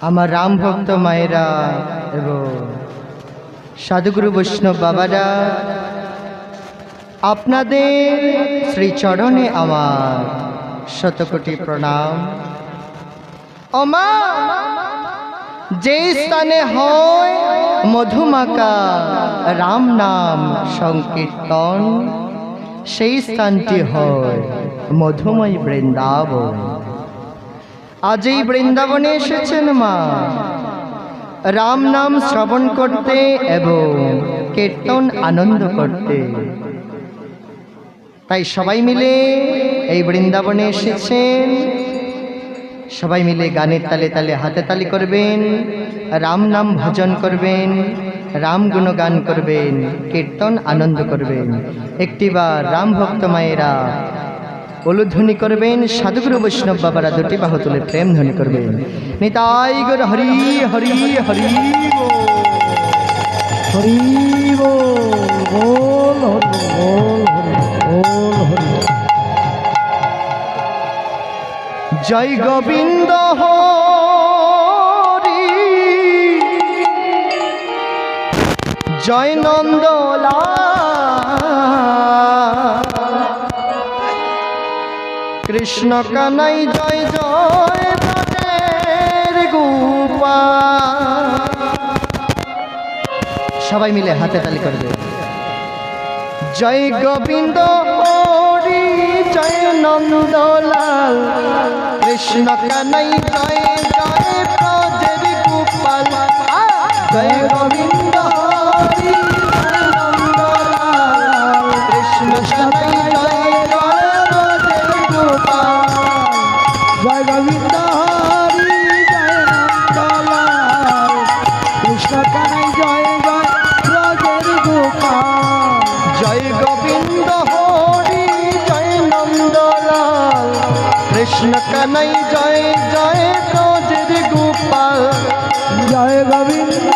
আমার রাম ভক্ত মায়েরা এবং সাধুগুরু বৈষ্ণব বাবারা, আপনাদের শ্রীচরণে আমার শতকোটি প্রণাম। অমা, যে স্থানে হয় মধুমাকা, রাম নাম সংকীর্তন, সেই স্থানটি হয় মধুময় বৃন্দাবন। আজ এই বৃন্দাবনে এসেছেন মা। রাম নাম শ্রবণ করতে এবং কীর্তন আনন্দ করতে। তাই সবাই মিলে এই বৃন্দাবনে এসেছেন। সবাই মিলে গানের তালে তালে হাতে তালি করবেন, রাম নাম ভজন করবেন, রাম গুণগান করবেন, কীর্তন আনন্দ করবেন। একটিবার রাম ভক্ত মায়েরা উলুধ্বনি করবেন সাধুগুরু বৈষ্ণব বাবারা দুটি বাহু তুলে প্রেম ধ্বনি করবেন। নিতাই গর হরি হরি হরি হরি জয় গোবিন্দ জয় নন্দলা কৃষ্ণ কানাই জয় জয় ব্রজের গোপা। সবাই মিলে হাতে তালি করবে জয় গোবিন্দ হরি, জয় নন্দলাল। কৃষ্ণ কানাই জয় জয় ব্রজের গোপাল। জয় গোবিন্দ হরি নন্দলাল। কৃষ্ণ কানাই জয় কৃষ্ণ কানাই জয় জয় ব্রজের গোপাল জয় গোবিন্দ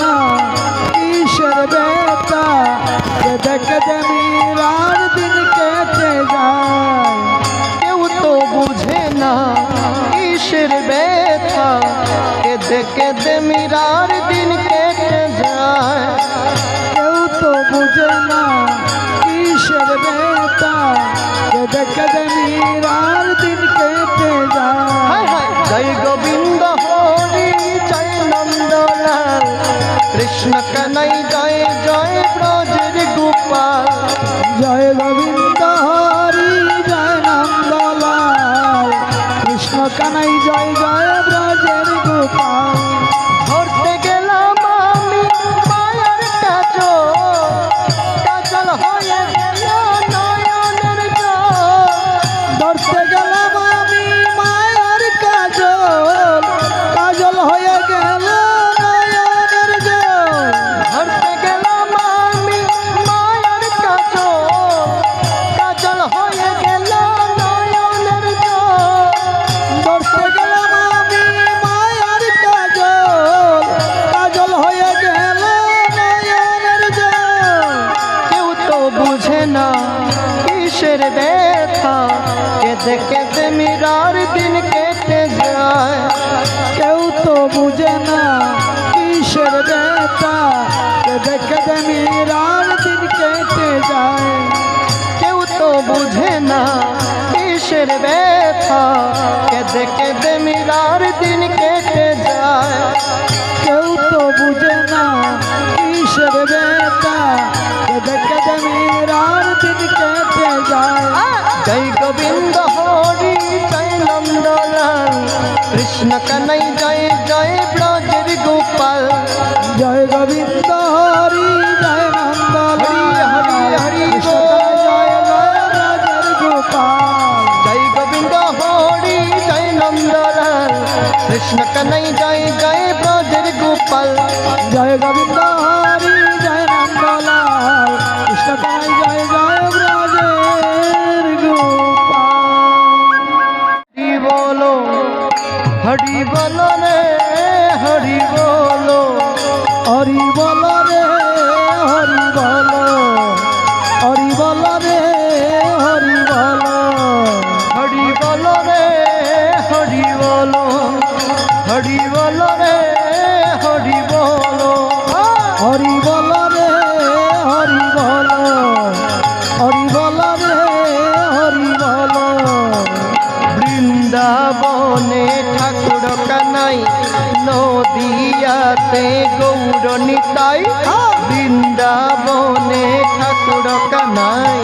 না কিসের বেতা দেখে দেমিরার দিন কেটে যায়। কেউ তো বুঝে না কিসের ব্যথা কেঁদে কেঁদে মীরার দিন কেটে যায়। কেউ তো বুঝে না কিসের বেতা দেখে দেমিরার দিন কৃষ্ণ কানাই জয় জয়। কিসের ব্যথা কেঁদে কেঁদে মীরার, দিন কেটে যায়। কেউ তো বুঝে না কিসের বেতা দেখে দেমিরার দিন কেটে যায়। কেউ তো বুঝে না কিসের ব্যথা কেঁদে কেঁদে মীরার, দিন কেটে যায়। কেউ তো বুঝে না কিসের বেটা কেঁদে কেঁদে যায় জয় গোবিন্দ হরি জয় নন্দলাল কৃষ্ণ কানাই জয় জয় ব্রজের গোপাল জয় গোবিন্দ হরি জয় নন্দলাল হরি হরি জয় জয় রাজের গোপাল জয় গোবিন্দ হরি জয় নন্দলাল কৃষ্ণ কানাই জয় জয় ব্রজের গোপাল জয় গোবিন্দ হরি বল রে, হরি বল। হরি বল রে, হরি বল। হরি বল রে, হরি বল। হরি বল রে, হরি বল। হরি বল রে নদিয়াতে গৌর নিতাই বৃন্দাবনে ঠাকুর কানাই।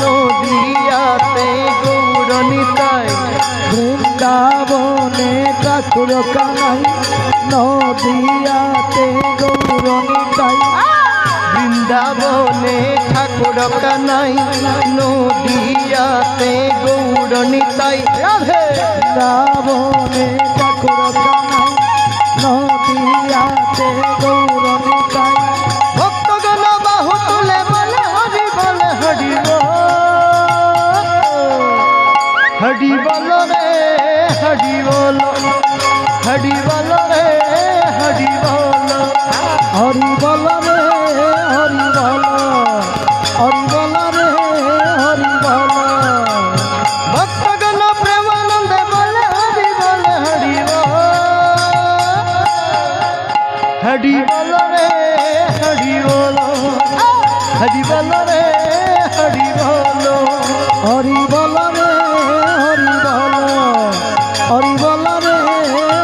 নদিয়াতে গৌর নিতাই বৃন্দাবনে ঠাকুর কানাই। নদিয়াতে গৌরণিতাই বৃন্দাবনে ঠাকুর কানাই। নদিয়াতে গৌর নিতাই রাধে বৃন্দাবনে ঠাকুর কানাই। নদিয়াতে গৌর হরি বল রে, হরি বল। হরি বল রে, হরি বল। হরি বল রে,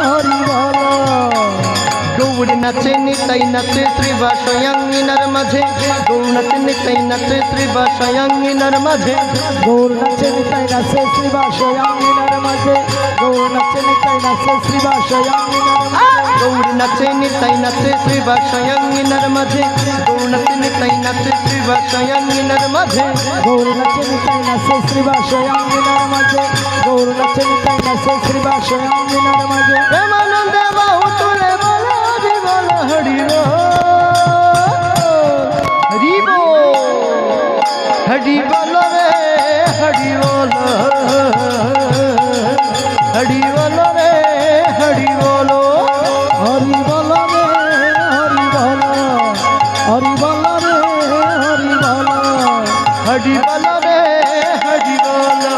হরি বল। গৌড় নাচে নিতাই নাচে ত্রিবাসয়াঙ্গিনার মাঝে গৌর নাচে নিতাই নাচে ত্রিবাসয়াঙ্গিনার মাঝে। গৌর নাচে নিতাই নাচে শ্রীবাসয়াঙ্গিনার মাঝে। গৌর নাচে নিতাই নাচে শ্রীবাসয়াঙ্গিনার মাঝে। গৌর নাচে নিতাই নাচে ত্রিবাসয়াঙ্গিনার মাঝে। গৌর নাচে নিতাই নাচে ত্রিবাসয়াঙ্গিনার মাঝে। গৌর নাচে নিতাই নাচে শ্রীবাসয়াঙ্গিনার মাঝে। গৌর নাচে নিতাই নাচে শ্রীবাসয়াঙ্গিনার মাঝে। প্রেমানন্দে বাহু তুলে বল হরি বল হরি हड़ी बोलो रे हड़ी बोलो हड़ी बोलो रे हड़ी बोलो हरी बोलो रे हरी बोलो हरी बोलो रे हरी बोलो हड़ी बोलो रे हड़ी बोलो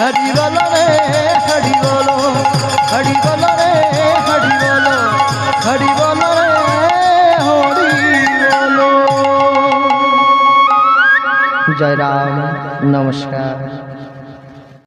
हरी बोलो रे हड़ी बोलो हड़ी बोलो रे জয় রাম। নমস্কার।